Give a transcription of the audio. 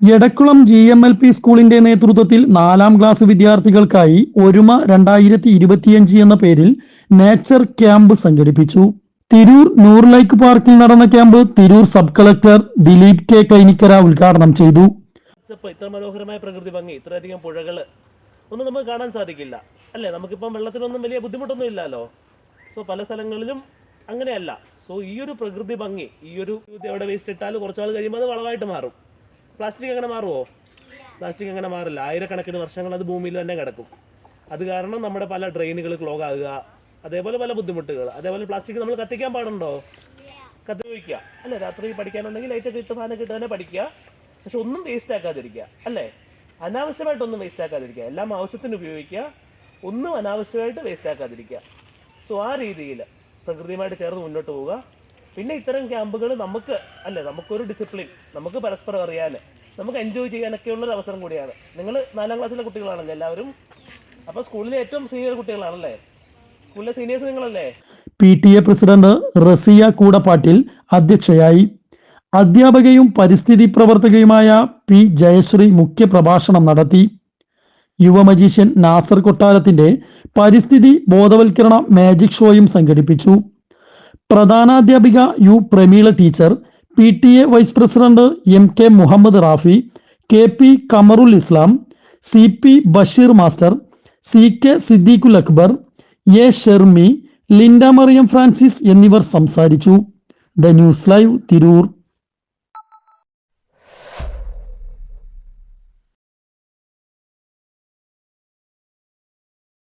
Edakkulam G M L P സ്കൂളിന്റെ നേതൃത്വത്തിൽ നാലാം ക്ലാസ് വിദ്യാർത്ഥികൾക്കായി ഒരുമ രണ്ടായിരത്തി ഇരുപത്തിയഞ്ച് എന്ന പേരിൽ നേച്ചർ ക്യാമ്പ് സംഘടിപ്പിച്ചു. തിരൂർ നൂർ ലൈക്ക് പാർക്കിൽ നടന്ന camp Tirur sub collector Dileep K Kainikkara ഉദ്ഘാടനം ചെയ്തു. ഇത്ര മനോഹരമായ പ്രകൃതി ഭംഗി ഇത്രയധികം പുഴകൾ ഒന്നും നമുക്ക് കാണാൻ സാധിക്കില്ല. അല്ലേ? നമുക്കിപ്പം വെള്ളത്തിനൊന്നും വലിയ ബുദ്ധിമുട്ടൊന്നും ഇല്ലല്ലോ സോ പല സ്ഥലങ്ങളിലും അങ്ങനെയല്ല. സോ ഈ ഒരു പ്രകൃതി ഭംഗി ഈ ഒരു എവിടെ വേസ്റ്റ് ഇട്ടാൽ കുറച്ചാൾ കഴിയുമ്പോൾ അത് വളമായിട്ട് മാറും. പ്ലാസ്റ്റിക് അങ്ങനെ മാറുമോ പ്ലാസ്റ്റിക് അങ്ങനെ മാറില്ല. ആയിരക്കണക്കിന് വർഷങ്ങൾ അത് ഭൂമിയിൽ തന്നെ കിടക്കും. അത് കാരണം നമ്മുടെ പല ഡ്രെയിനുകൾ ക്ലോഗ് ആകുക അതേപോലെ പല ബുദ്ധിമുട്ടുകൾ. അതേപോലെ പ്ലാസ്റ്റിക് നമ്മൾ കത്തിക്കാൻ പാടുണ്ടോ? കത്തി വയ്ക്കുക അല്ലേ? രാത്രി പഠിക്കാനുണ്ടെങ്കിൽ ലൈറ്റ് ഒക്കെ ഇട്ട് ഫാനൊക്കെ ഇട്ട് തന്നെ പഠിക്കുക. പക്ഷെ ഒന്നും വേസ്റ്റ് ആക്കാതിരിക്കുക. അല്ലേ? അനാവശ്യമായിട്ടൊന്നും വേസ്റ്റ് ആക്കാതിരിക്കുക. എല്ലാം ആവശ്യത്തിന് ഉപയോഗിക്കുക. ഒന്നും അനാവശ്യമായിട്ട് വേസ്റ്റ് ആക്കാതിരിക്കുക. സോ ആ രീതിയിൽ പ്രകൃതിയുമായിട്ട് ചേർന്ന് മുന്നോട്ട് പോവുക. പിന്നെ ഇത്തരം ക്യാമ്പുകൾ നമുക്ക് അല്ലേ നമുക്കൊരു ഡിസിപ്ലിൻ നമുക്ക് പരസ്പരം അറിയാൻ നമുക്ക് എൻജോയ് ചെയ്യാനൊക്കെ ഉള്ളൊരു അവസരം കൂടിയാണ്. നിങ്ങൾ നാലാം ക്ലാസ്സിലെ കുട്ടികളാണല്ലോ എല്ലാവരും. അപ്പോൾ സ്കൂളിലെ ഏറ്റവും സീനിയർ കുട്ടികളാണല്ലേ? സ്കൂളിലെ സീനിയേഴ്സ് നിങ്ങളല്ലേ? P T A president Raziya Koodappattil അധ്യക്ഷയായി. അധ്യാപകയും പരിസ്ഥിതി പ്രവർത്തകയുമായ പി ജയശ്രീ മുഖ്യപ്രഭാഷണം നടത്തി. യുവമജീഷ്യൻ നാസർ കൊട്ടാരത്തിന്റെ പരിസ്ഥിതി ബോധവൽക്കരണ മാജിക് ഷോയും സംഘടിപ്പിച്ചു. പ്രധാനാധ്യാപിക U Prameela teacher P T A vice president M K Muhammad Rafi K P Kamarul Islam C P Basheer master C K Siddiqul Akbar A Shermi Linda Mariyam Francis എന്നിവർ സംസാരിച്ചു. The news live Tirur.